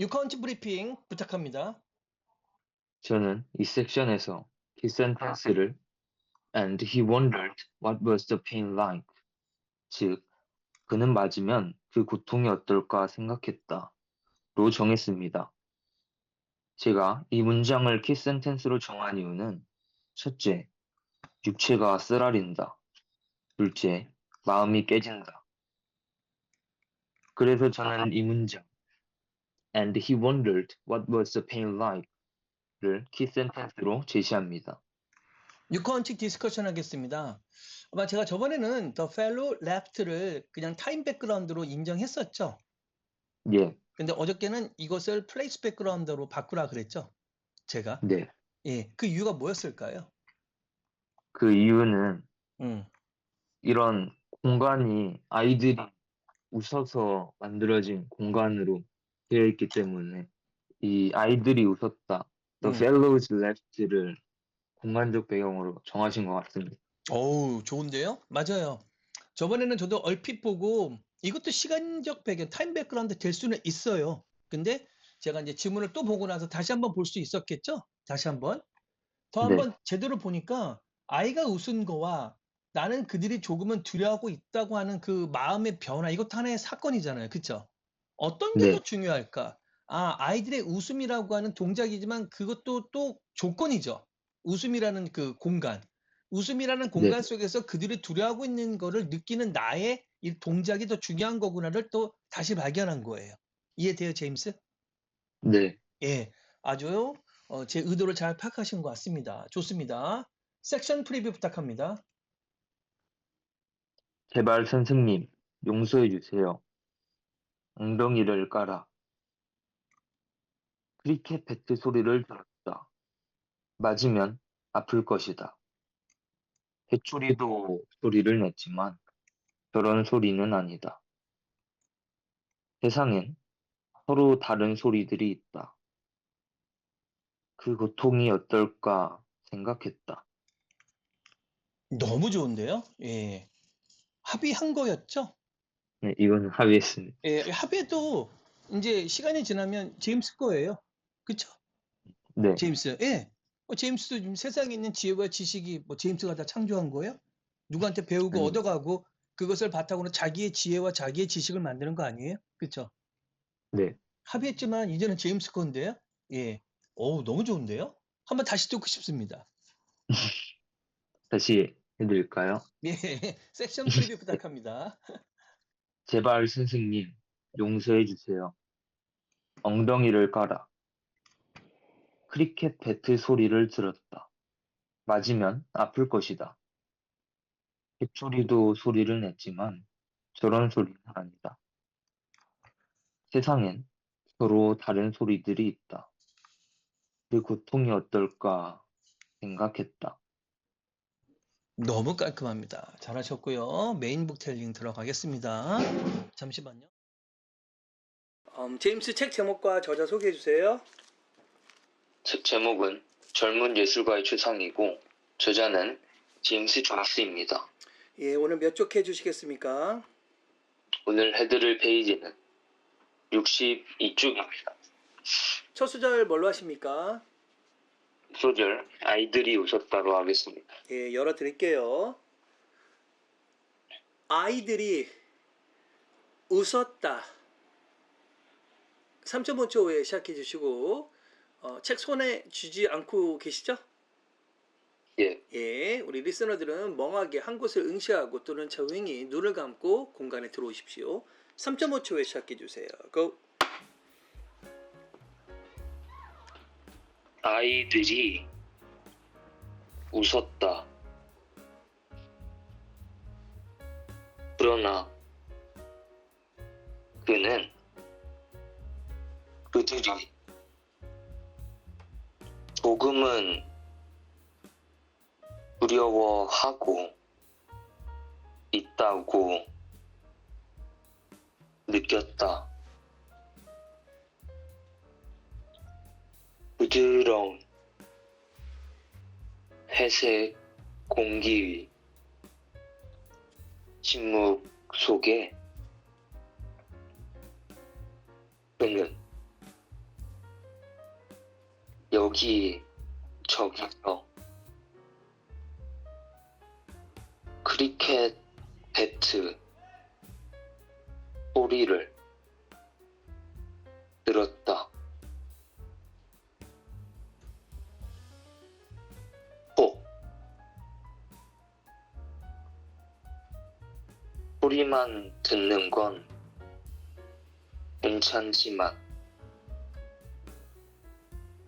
유카운트 브리핑 부탁합니다. 저는 이 섹션에서 his sentence를 and he wondered what was the pain like. 즉, 그는 맞으면 그 고통이 어떨까 생각했다. 로 정했습니다. 제가 이 문장을 키 센텐스로 정한 이유는 첫째, 육체가 쓰라린다. 둘째, 마음이 깨진다. 그래서 저는 이 문장 and he wondered what was the pain like 를 키 센텐스로 제시합니다. 유카운트 디스커션 하겠습니다. 아마 제가 저번에는 The Fellow Left를 그냥 타임 백그라운드로 인정했었죠. 예, 근데 어저께는 이것을 플레이스 백그라운드로 바꾸라 그랬죠. 제가. 네. 예. 그 이유가 뭐였을까요? 그 이유는 음. 이런 공간이 아이들이 웃어서 만들어진 공간으로 되어 있기 때문에 이 아이들이 웃었다. The 음. Fellows Left를 공간적 배경으로 정하신 것 같습니다. 어우, 좋은데요? 맞아요. 저번에는 저도 얼핏 보고 이것도 시간적 배경, 타임 백그라운드 될 수는 있어요. 근데 제가 이제 지문을 또 보고 나서 다시 한번 볼 수 있었겠죠? 다시 한번. 더 네. 한번 제대로 보니까 아이가 웃은 거와 나는 그들이 조금은 두려워하고 있다고 하는 그 마음의 변화, 이것도 하나의 사건이잖아요. 그쵸? 어떤 게 네. 더 중요할까? 아, 아이들의 웃음이라고 하는 동작이지만 그것도 또 조건이죠. 웃음이라는 그 공간. 웃음이라는 공간 속에서 그들이 두려워하고 있는 거를 느끼는 나의 이 동작이 더 중요한 거구나를 또 다시 발견한 거예요. 이해돼요, 제임스? 네, 예, 아주 어, 제 의도를 잘 파악하신 것 같습니다. 좋습니다. 섹션 프리뷰 부탁합니다. 제발 선생님 용서해 주세요. 엉덩이를 깔아. 크리켓 배트 소리를 들었다. 맞으면 아플 것이다. 해초리도 소리를 냈지만 저런 소리는 아니다. 세상엔 서로 다른 소리들이 있다. 그 고통이 어떨까 생각했다. 너무 좋은데요? 예. 합의한 거였죠? 네, 이거는 합의했습니다. 예, 합의도 이제 시간이 지나면 제임스 거예요. 그쵸? 네, 제임스. 예. 어, 제임스도 지금 세상에 있는 지혜와 지식이 뭐 제임스가 다 창조한 거예요? 누구한테 배우고 아니. 얻어가고 그것을 바탕으로 자기의 지혜와 자기의 지식을 만드는 거 아니에요? 그쵸? 네. 합의했지만 이제는 제임스 건데요? 예. 어우, 너무 좋은데요? 한번 다시 듣고 싶습니다. 다시 해드릴까요? 예. 섹션 프리뷰 부탁합니다. 제발 선생님 용서해 주세요. 엉덩이를 깔아. 크리켓 배트 소리를 들었다. 맞으면 아플 것이다. 해초리도 소리를 냈지만 저런 소리는 아니다. 세상엔 서로 다른 소리들이 있다. 그 고통이 어떨까 생각했다. 너무 깔끔합니다. 잘하셨고요. 메인 북 텔링 들어가겠습니다. 잠시만요. 음, 제임스 책 제목과 저자 소개해 주세요. 책 제목은 젊은 예술가의 추상이고 저자는 제임스 존스입니다. 예, 오늘 몇 쪽 해 주시겠습니까? 오늘 해드릴 페이지는 62쪽입니다. 첫 수절 뭘로 하십니까? 소절 아이들이 웃었다로 하겠습니다. 예, 열어 드릴게요. 아이들이 웃었다. 3.5초 후에 시작해 주시고 어, 책 손에 쥐지 않고 계시죠? 예, 예, 우리 리스너들은 멍하게 한 곳을 응시하고 또는 조용히 눈을 감고 공간에 들어오십시오. 3.5초 후에 시작해 주세요. 고! 아이들이 웃었다. 그러나 그는 그들이 조금은 두려워하고 있다고 느꼈다. 부드러운 회색 공기 위 침묵 속에 그는 여기 저기서 크리켓 배트 소리를 들었다. 소리만 듣는 건 괜찮지만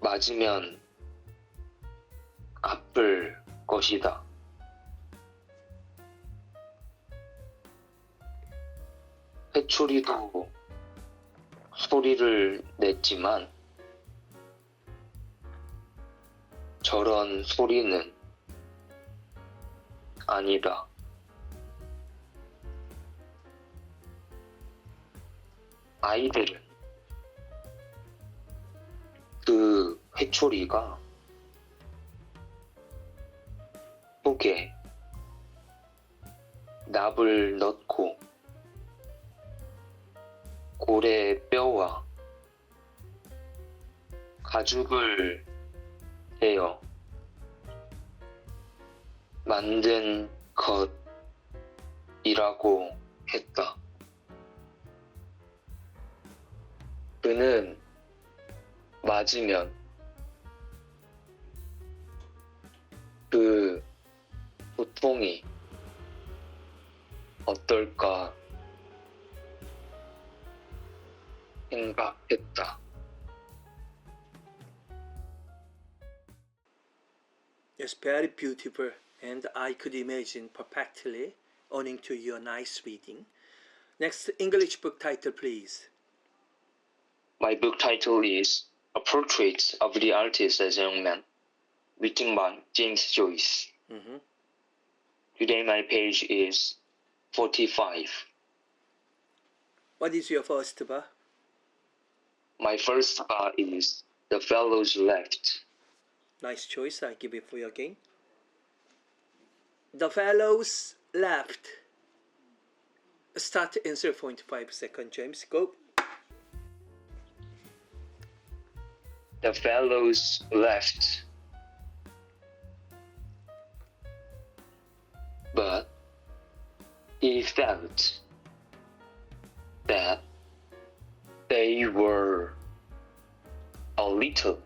맞으면 아플 것이다. 해초리도 소리를 냈지만 저런 소리는 아니다. 아이들은 그 해초리가 속에 납을 넣고 고래 뼈와 가죽을 대어 만든 것이라고 했다. 그는 맞으면 그 고통이 어떨까 생각했다. It's very beautiful, and I could imagine perfectly, owing to your nice reading. Next English book title, please. My book title is A Portrait of the Artist as a Young Man, written by James Joyce. Mhm. Today my page is 45. What is your first bar? My first bar is The Fellows Left. Nice choice. I give it for you again. The fellows left. Start answer 0.5 second, James. Go. The Fellows Left. But he felt that they were a little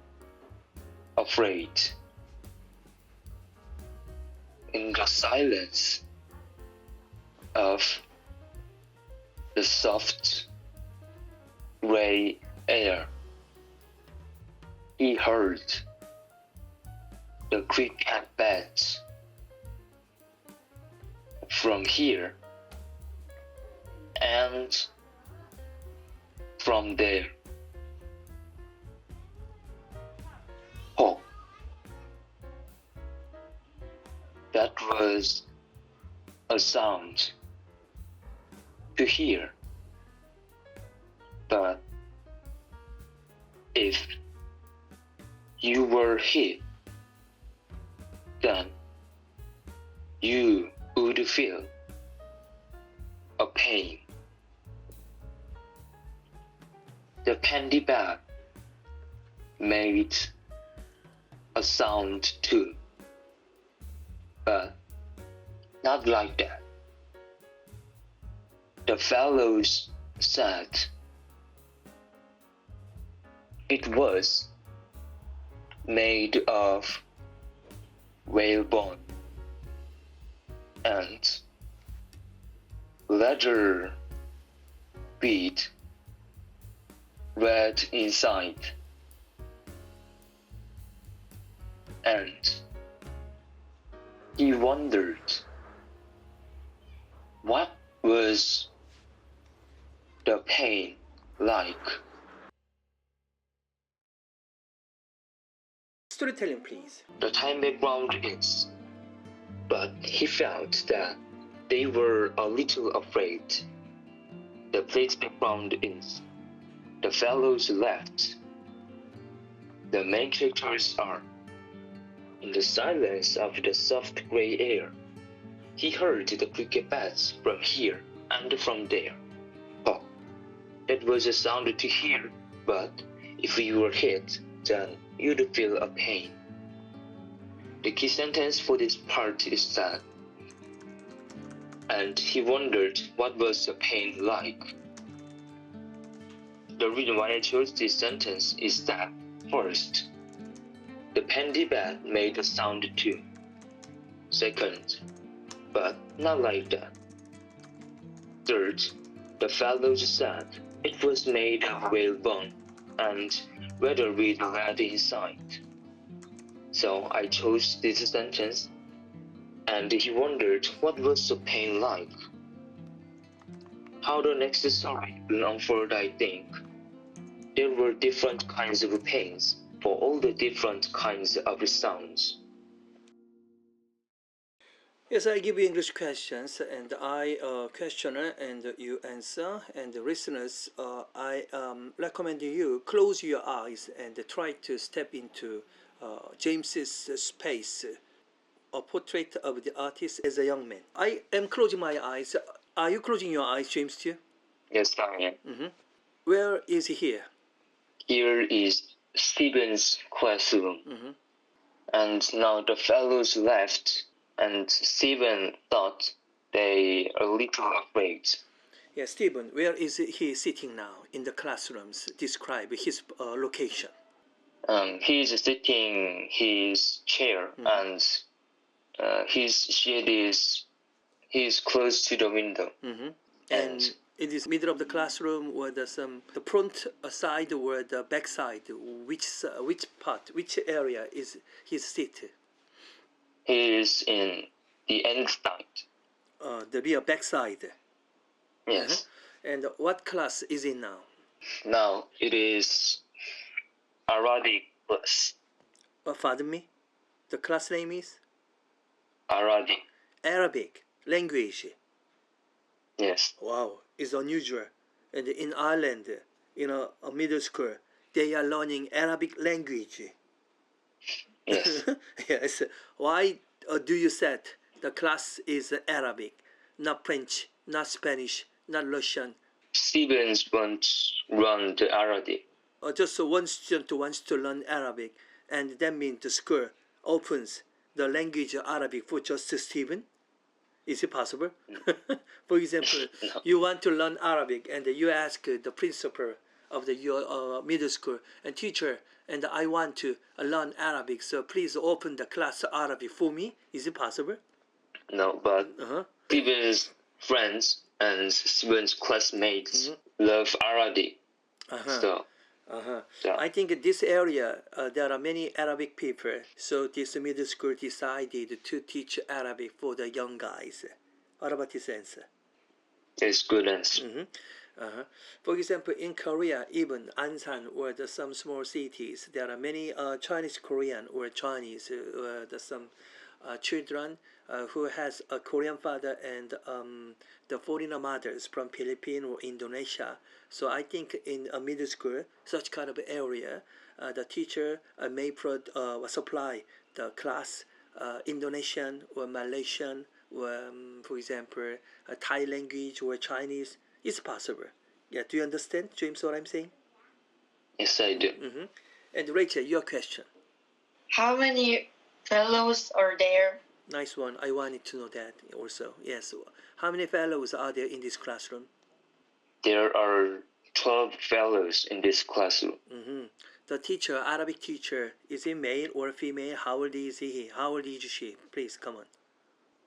afraid. In the silence of the soft gray air, he heard the cricket bats from here and from there. Oh, that was a sound to hear. But if you were hit, then you would feel a pain. The candy bag made a sound too, but not like that. The fellows said it was made of whalebone and leather bead red inside and he wondered what was the pain like Storytelling, please. the time background is but he felt that they were a little afraid. The place background is the fellows left. The main characters are in the silence of the soft gray air he heard the cricket bats from here and from there. Oh that was a sound to hear but if you were hit then you'd feel a pain. The key sentence for this part is that, and he wondered what was the pain like. The reason why I chose this sentence is that, first, the pandy bed made a sound too. Second, but not like that. Third, the fellows said it was made of whalebone and rather with lead inside. So I chose this sentence, and he wondered what was the pain like. How the next story will I think. There were different kinds of pains for all the different kinds of sounds. Yes, I give you English questions, and I uh, questioner and you answer. And the listeners, uh, I um, recommend you close your eyes and try to step into uh, James's space, a portrait of the artist as a young man. I am closing my eyes. Are you closing your eyes, James? Too? Yes, I am. Where is he here? Here is Stephen's classroom. And now the fellows left, and Stephen thought they are a little afraid. Yeah, Stephen. Where is he sitting now in the classrooms? Describe his uh, location. Um, he's sitting his chair, and uh, his shade is he's close to the window. And And- it is middle of the classroom or the some the front side or the back side. Which s- which part, which area is his seat? He is in the end side. Uh, the rear back side. Yes. And what class is it now? Now it is Arabic class. Uh, pardon me. The class name is Arabic. Arabic language. Yes. Wow, it's unusual. And in Ireland, you know, a middle school, they are learning Arabic language. Yes. yes. Why uh, do you set the class is Arabic, not French, not Spanish, not Russian? Stevens wants run the Arabic. Or just one student wants to learn Arabic, and that means the school opens the language Arabic for just Stephen? Is it possible? for example, you want to learn Arabic, and you ask the principal of the your uh, middle school and teacher, and I want to learn Arabic, so please open the class Arabic for me. Is it possible? No, but Uh-huh. Friends and Stevens' classmates love Arabic. Uh-huh. So Uh-huh. Yeah. I think in this area uh, there are many Arabic people, so this middle school decided to teach Arabic for the young guys. What about this answer? it's good answer. Uh-huh. For example, in Korea, even Ansan or the, some small cities, there are many uh, Chinese Korean or Chinese uh, the, some uh, children uh, who has a Korean father and um, the foreigner mothers from Philippines or Indonesia. So I think in a middle school, such kind of area, uh, the teacher uh, may pro- uh, supply the class uh, Indonesian or Malaysian or, um, for example, Thai language or Chinese. It's possible. Yeah, do you understand, James, what I'm saying? Yes, I do. And Rachel, your question. How many fellows are there? Nice one. I wanted to know that also. Yes. How many fellows are there in this classroom? There are 12 fellows in this classroom. hmm The teacher, Arabic teacher, is he male or female? How old is he? How old is she? Please, come on.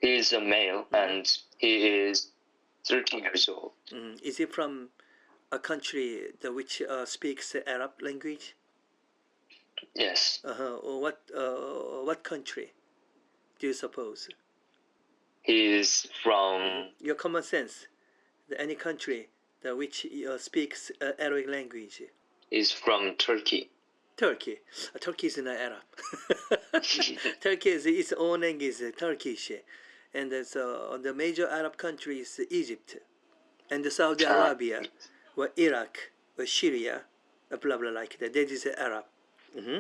He is a male and he is 13 years old. Mhm. Is he from a country that which uh, speaks Arab language? Yes, Uh-huh. What, uh, what country do you suppose? he is from Your common sense, the, any country that which uh, speaks uh, Arabic language. is from Turkey. Turkey. Uh, Turkey is not Arab. Turkey is its own language, uh, Turkish. And uh, so the major Arab countries, Egypt and the Saudi. Arabia, or Iraq, or Syria, uh, blah blah like that. That is Arab. hmm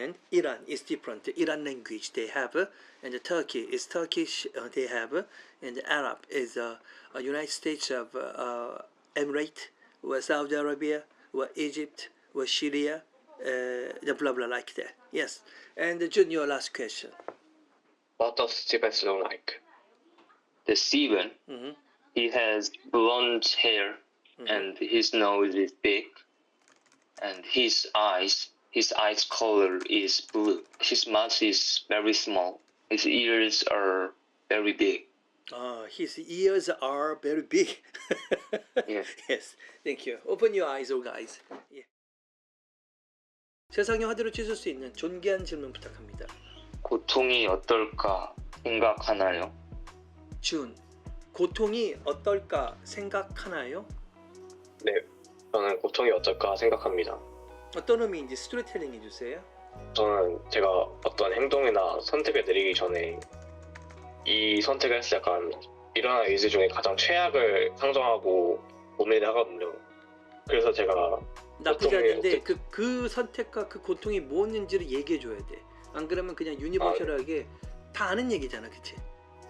And Iran is different. The Iran language they have, uh, and the Turkey is Turkish. Uh, they have, uh, and the Arab is uh, uh, United States of uh, uh, Emirate, or Saudi Arabia, or Egypt, or Syria, uh, the blah blah like that. Yes. And Jun, your last question. What does Steven look like? The Steven, Mhm. he has blonde hair and his nose is big and his eyes, his eyes color is blue. His mouth is very small. His ears are very big. Ah, his ears are very big. Yeah. yes. Thank you. Open your eyes, all guys. 예. 세상의 화두로 찢을 수 있는 존귀한 질문 부탁합니다. 고통이 어떨까 생각하나요? 준, 고통이 어떨까 생각하나요? 네, 저는 고통이 어쩔까 생각합니다. 어떤 의미인지 스토리텔링 해주세요. 저는 제가 어떤 행동이나 선택을 내리기 전에 이 선택을 했을 때 약간 일어난 의지 중에 가장 최악을 상정하고 고민을 하거든요. 그래서 제가 나쁘지 고통이 않은데 어때- 그, 그 선택과 그 고통이 뭐였는지를 얘기해줘야 돼. 안 그러면 그냥 유니버셜하게 다 아는 얘기잖아, 그치?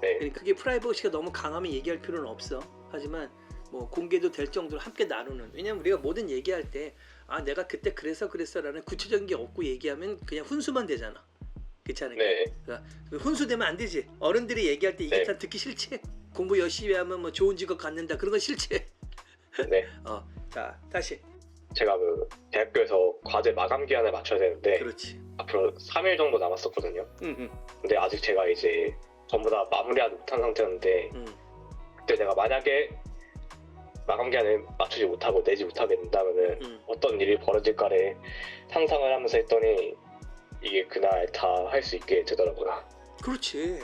네, 그러니까 그게 프라이버시가 너무 강하면 얘기할 필요는 없어. 하지만 뭐 공개도 될 정도로 함께 나누는. 왜냐면 우리가 뭐든 얘기할 때 아 내가 그때 그래서 그랬어라는 구체적인 게 없고 얘기하면 그냥 훈수만 되잖아. 그렇지 않을까? 네, 그 훈수되면 안 되지. 어른들이 얘기할 때 이게 네. 다 듣기 싫지. 공부 열심히 하면 뭐 좋은 직업 갖는다 그런 건 싫지. 네. 어, 자 다시. 제가 그 대학교에서 과제 마감 기한을 맞춰야 되는데 그렇지. 앞으로 3일 정도 남았었거든요. 응, 응, 근데 아직 제가 이제 전부 다 마무리하지 못한 상태였는데 응. 그때 내가 만약에 마감 기한을 맞추지 못하고 내지 못하게 된다면은 응. 어떤 일이 벌어질까를 상상을 하면서 했더니 이게 그날 다 할 수 있게 되더라고요. 그렇지.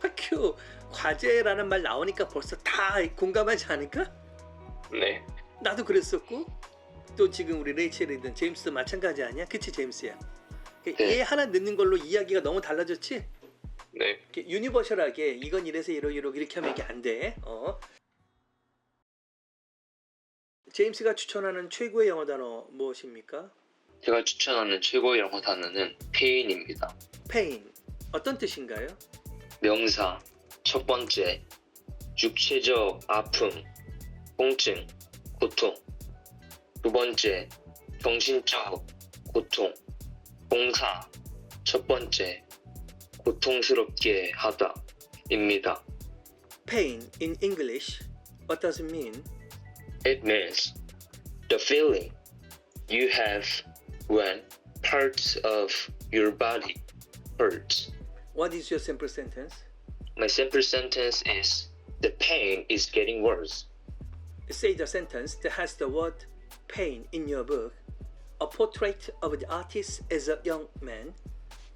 학교 과제라는 말 나오니까 벌써 다 공감하지 않을까? 네, 나도 그랬었고 또 지금 우리 레이첼이든 제임스도 마찬가지 아니야? 그치 제임스야? 그 네. 얘 하나 넣는 걸로 이야기가 너무 달라졌지? 네. 이렇게 유니버셜하게 이건 이래서 이러 이러 이렇게 하면 이게 안 돼. 어? 제임스가 추천하는 최고의 영어 단어 무엇입니까? 제가 추천하는 최고의 영어 단어는 pain입니다. pain. 어떤 뜻인가요? 명사 첫 번째 육체적 아픔, 통증, 고통 두 번째 정신적 고통, 동사 첫 번째 고통스럽게 하다입니다. pain in English. What does it mean? It means the feeling you have when parts of your body hurts. What is your simple sentence? My simple sentence is the pain is getting worse. Say the sentence that has the word pain in your book. a portrait of the artist as a young man.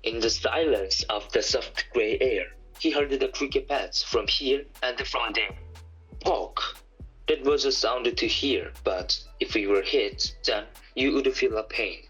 In the silence of the soft gray air, he heard the cricket bats from here and from there. Poke! That was a sound to hear, but if we were hit, then you would feel a pain.